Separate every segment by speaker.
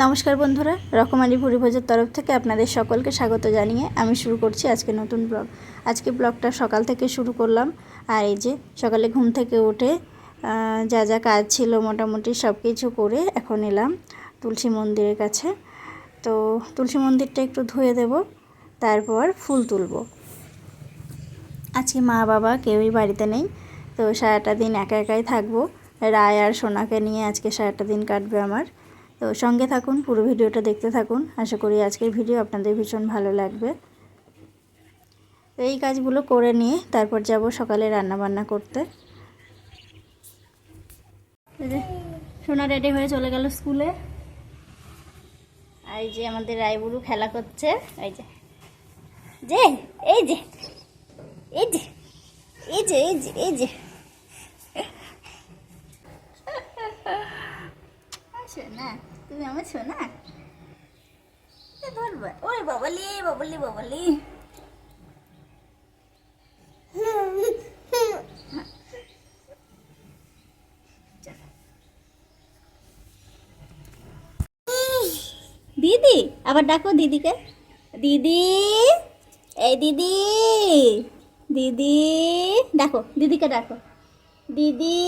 Speaker 1: নমস্কার বন্ধুরা রকমারি ভুরিভোজের তরফ থেকে আপনাদের সকলকে স্বাগত জানিয়ে আমি শুরু করছি আজকে নতুন ব্লগ। আজকে ব্লগটা সকাল থেকে শুরু করলাম। আর এই যে, সকালে ঘুম থেকে উঠে যা যা কাজ ছিল মোটামুটি সব কিছু করে এখন এলাম তুলসী মন্দিরের কাছে। তো তুলসী মন্দিরটা একটু ধুয়ে দেব, তারপর ফুল তুলব। আজকে মা বাবা কেউই বাড়িতে নেই, তো সারাটা দিন একা একাই থাকব। রায় আর সোনাকে নিয়ে আজকে সারাটা দিন কাটবে আমার। তো সঙ্গে থাকুন, পুরো ভিডিওটা দেখতে থাকুন। আশা করি আজকের ভিডিও আপনাদের ভীষণ ভালো লাগবে। তো এই কাজগুলো করে নিয়ে তারপর যাব সকালে রান্না বান্না করতে সোনা রেডি হয়ে চলে গেল স্কুলে। আর এই যে আমাদের রায়বুরু খেলা করছে। এই যে যে, এই যে এই যে এই যে এই যে এই যে। শোনা তুমি আমার শোনা ধরবা ওরে দিদি, আবার ডাকো দিদিকে। দিদি, এই দিদি দিদি, ডাকো, দিদিকে ডাকো। দিদি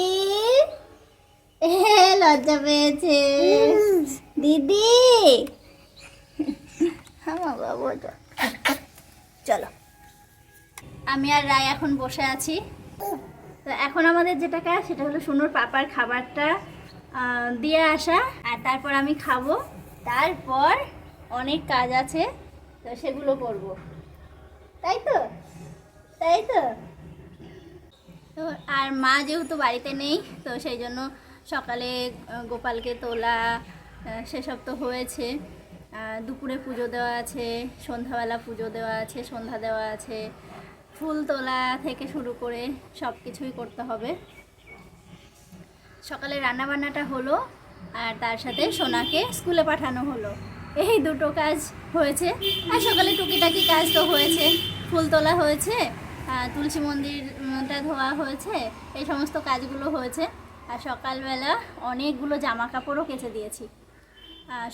Speaker 1: লজ্জা পেয়েছে। দিদি। আমার বাবু চলো। আমি আর রায় এখন বসে আছি। তো এখন আমাদের যেটা কাজ, সেটা হলো সুনুর পাপার খাবারটা দিয়ে আসা আর তারপর আমি খাব। তারপর অনেক কাজ আছে, তো সেগুলো করব। তাই তো? তাই তো? তো আর মা যেহেতু বাড়িতে নেই, তো সেই জন্য সকালে গোপালকে তোলা সেসব তো হয়েছে। দুপুরে পুজো দেওয়া আছে, সন্ধ্যাবেলা পুজো দেওয়া আছে, সন্ধ্যা দেওয়া আছে। ফুল তোলা থেকে শুরু করে সব কিছুই করতে হবে। সকালে রান্নাবান্নাটা হলো, আর তার সাথে সোনাকে স্কুলে পাঠানো হলো। এই দুটো কাজ হয়েছে। আর সকালে টুকিটাকি কাজ তো হয়েছে। ফুল তোলা হয়েছে তুলসী মন্দিরটা ধোয়া হয়েছে, এই সমস্ত কাজগুলো হয়েছে। আর সকালবেলা অনেকগুলো জামা কাপড়ও কেচে দিয়েছি।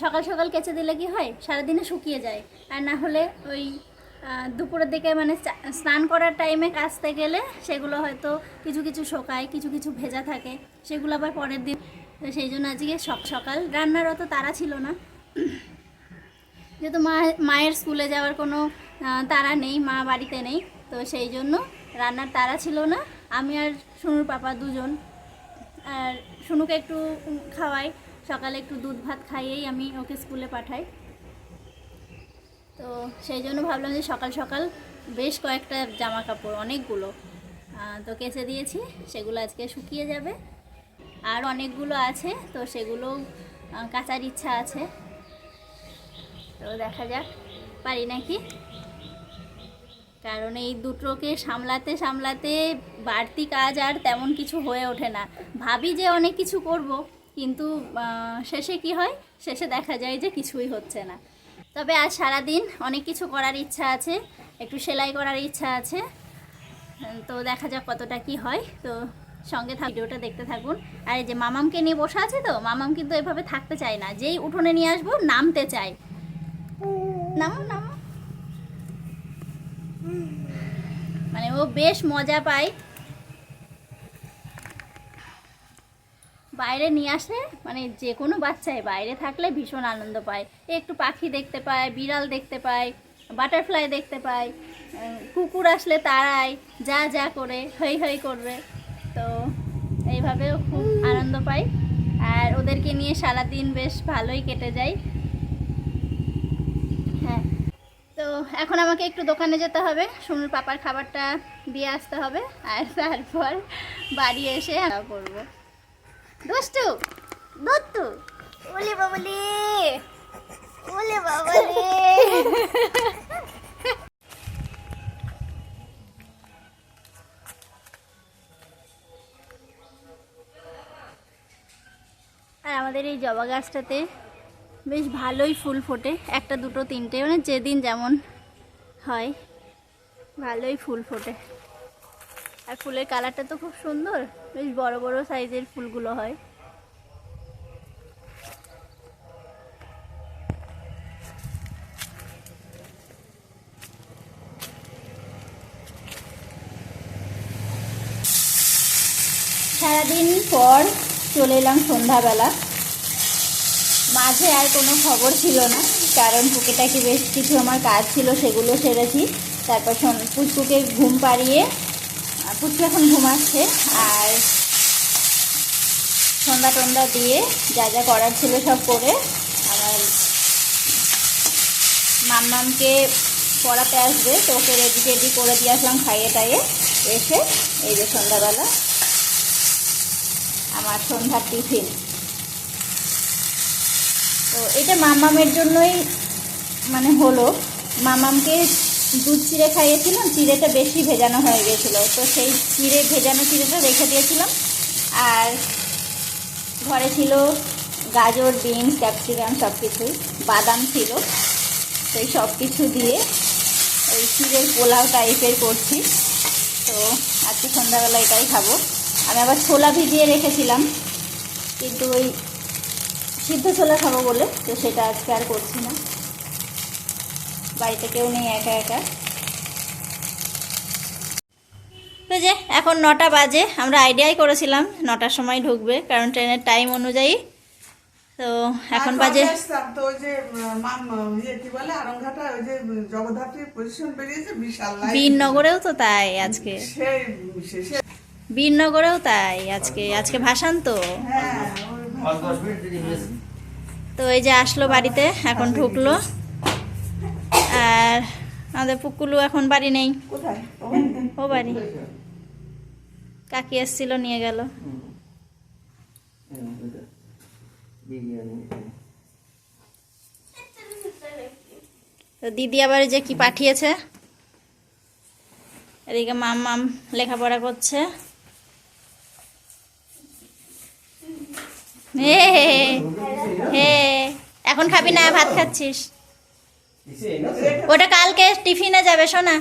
Speaker 1: সকাল সকাল কেচে দিলে কি হয়? সারাদিনে শুকিয়ে যায়। আর না হলে ওই দুপুরের দিকে মানে স্নান করার টাইমে কাচতে গেলে সেগুলো হয়তো কিছু কিছু শোকায়, কিছু কিছু ভেজা থাকে, সেগুলো আবার পরের দিন। সেই জন্য আজকে সক, সকাল রান্নার অত তারা ছিল না। যেহেতু মা, মায়ের স্কুলে যাওয়ার কোনো তারা নেই, মা বাড়িতে নেই, তো সেই জন্য রান্নার তারা ছিল না। আমি আর সুনুর পাপা দুজন। আর সুনুকে একটু খাওয়াই। সকালে একটু দুধ ভাত খাইয়েই আমি ওকে স্কুলে পাঠাই। তো সেই জন্য ভাবলাম যে সকাল সকাল বেশ কয়েকটা জামা কাপড় অনেকগুলো তো কেচে দিয়েছি, সেগুলো আজকে শুকিয়ে যাবে। আর অনেকগুলো আছে, তো সেগুলো কাচার ইচ্ছা আছে। তো দেখা যাক, পারি নাকি? কারণ এই দুটোকে সামলাতে সামলাতে বাড়তি কাজ আর তেমন কিছু হয়ে ওঠে না। ভাবি যে অনেক কিছু করব কিন্তু শেষে কি হয়? শেষে দেখা যায় যে কিছুই হচ্ছে না। তবে আজ সারাদিন অনেক কিছু করার ইচ্ছা আছে, একটু সেলাই করার ইচ্ছা আছে। তো দেখা যাক কতটা কি হয়। তো সঙ্গে থাক, ভিডিওটা দেখতে থাকুন। আর এই যে মামামকে নিয়ে বসে আছে তো, মামাম কিন্তু এভাবে থাকতে চায় না। যেই উঠোনে নিয়ে আসব, নামতে চায়। নামো নামো। মানে ও বেশ মজা পায়। বাইরে নিয়ে আসে মানে যে কোনো বাচ্চাই বাইরে থাকলে ভীষণ আনন্দ পায়। একটু পাখি দেখতে পায়, বিড়াল দেখতে পায়, বাটারফ্লাই দেখতে পায় কুকুর আসলে তারাই যা যা করে, হৈ হৈ করবে। তো এইভাবেও খুব আনন্দ পাই। আর ওদেরকে নিয়ে সারাদিন বেশ ভালোই কেটে যায়। হ্যাঁ। তো এখন আমাকে একটু দোকানে যেতে হবে। সুনুর পাপার খাবারটা দিয়ে আসতে হবে। আর তারপর বাড়ি এসে করব। দুষ্টু দুত্তু। ওলে বাবলি ওলে বাবলি। আর আমাদের এই জবা গাছটাতে বেশ ভালোই ফুল ফোটে একটা দুটো তিনটে মানে যেদিন যেমন হয় ভালোই ফুল ফোটে। আর ফুলের কালারটা তো খুব সুন্দর। বেশ বড় বড় সাইজের ফুলগুলো হয়। সারাদিন পর চলে এলাম সন্ধ্যাবেলা। মাঝে আর কোনো খবর ছিল না, কারণ পুকেটাকে বেশ কিছু আমার কাজ ছিল, সেগুলো সেরেছি। তারপর পুচকুকে ঘুম পাড়িয়ে পুচকু এখন ঘুমাচ্ছে আর সন্ধ্যা টন্দা দিয়ে যা যা করার ছিল সব করে আমার মাম্মামকে পড়াতে আসবে, তো ওকে রেডি টেডি করে দিয়ে আসলাম খাইয়ে টাইয়ে এসে এই যে সন্ধ্যাবেলা আমার সন্ধ্যার টিফিন। তো এটা মামামের জন্যই মানে হলো মামামকে দুধ চিড়ে খাইয়েছিলাম, চিড়েটা বেশি ভেজানো হয়ে গেছিল। তো সেই চিড়ে ভেজানো চিড়েটা রেখে দিয়েছিলাম। আর ঘরে ছিল গাজর, বিনস, ক্যাপসিকাম সব কিছুই বাদাম ছিল। সেই সব কিছু দিয়ে ওই চিড়ের পোলাও টাইপের করছি। তো আজকে সন্ধ্যাবেলা এটাই খাব। আমি আবার ছোলা ভিজিয়ে রেখেছিলাম, কিন্তু ওই সিদ্ধ ছোলা খাব বলে, তো সেটা আজকে আর করছি না। বাড়িতে কেউ নেই একা একা। তো যে এখন নটা বাজে আমরা আইডিয়াই করেছিলাম নটার সময় ঢুকবে কারণ ট্রেনের টাইম অনুযায়ী। তো এখন বাজে
Speaker 2: তো ওই যে ইয়ে কি বলে আরংঘাটা ওই যে জগদ্ধাত্রীর পজিশন বেরিয়েছে বিশাল
Speaker 1: বীরনগরেও তো তাই আজকে। বীরনগরেও তাই আজকে আজকে ভাসান তো
Speaker 2: হ্যাঁ
Speaker 1: তো এই যে আসলো বাড়িতে এখন ঢুকলো। আমাদের পুকুলু এখন বাড়ি নেই। ও বাড়ি। কাকি এসছিল নিয়ে গেল। দিদি আবার যে কি পাঠিয়েছে? এদিকে মাম মাম লেখাপড়া করছে। হে হে হে। এখন খাবি না ভাত খাচ্ছিস? ওটা কালকে টিফিনে যাবে শোনা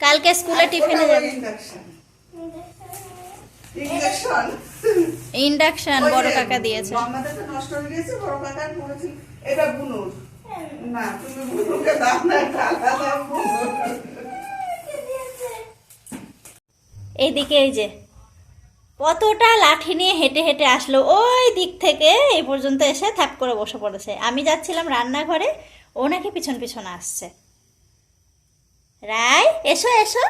Speaker 1: কালকে স্কুলে টিফিনে যাবে।
Speaker 2: ইন্ডাকশন।
Speaker 1: বড় কাকা দিয়েছে।
Speaker 2: আমাদের তো নষ্ট হয়ে গেছে বড় কাকার এটা বুনুর। না তুমি বুনুকে দাও না এটা আলাদা বুনুর।
Speaker 1: এইদিকে এই যে কতটা লাঠি নিয়ে হেঁটে হেঁটে আসলো। ওই দিক থেকে এই পর্যন্ত এসে থ্যাপ করে বসে পড়েছে। আমি যাচ্ছিলাম রান্নাঘরে ও নাকি পিছন পিছন আসছে। রায়, এসো এসো।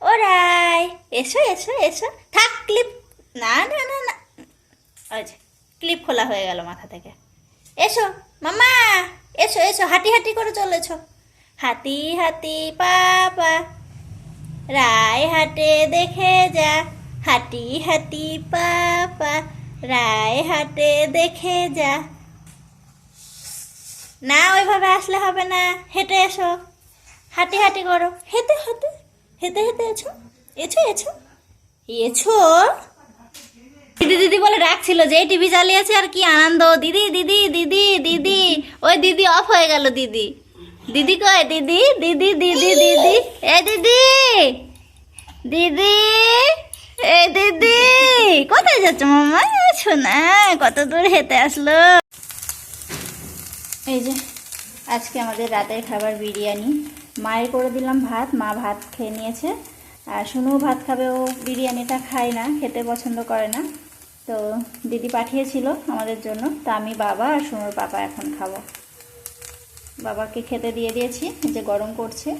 Speaker 1: ও রায়, এসো এসো এসো। থাক, ক্লিপ। না না না না। যে, ক্লিপ খোলা হয়ে গেল মাথা থেকে। এসো মামা এসো এসো। হাঁটি হাঁটি করে চলেছো। হাতি হাতি পাপা রায় হাটে দেখে যা। হাতি হাতি পাপা রায় হাটে দেখে যা। না, ওইভাবে আসলে হবে না। হেঁটে এসো। হাঁটি হাঁটি করো। হেঁটে হেঁটে হেঁটে হেঁটে এছো এছো এছো এছো দিদি দিদি বলে রাখছিল যে টিভি চালিয়েছে আর কি আনন্দ। দিদি দিদি দিদি দিদি। ওই দিদি অফ হয়ে গেল, দিদি। দিদি কয় দিদি দিদি দিদি দিদি। এ দিদি দিদি এ দিদি। কোথায় যাচ্ছ মামা শোনা কত দূর হেঁটে আসলো? এই যে, আজকে আমাদের রাতের খাবার বিরিয়ানি। মায়ের করে দিলাম ভাত, মা ভাত খেয়ে নিয়েছে। আর শুনুও ভাত খাবে, ও বিরিয়ানিটা খায় না, খেতে পছন্দ করে না। তো দিদি পাঠিয়েছিল আমাদের জন্য, তা আমি বাবা আর শুনুর পাপা এখন খাব। বাবাকে খেতে দিয়ে দিয়েছি যে গরম করছে।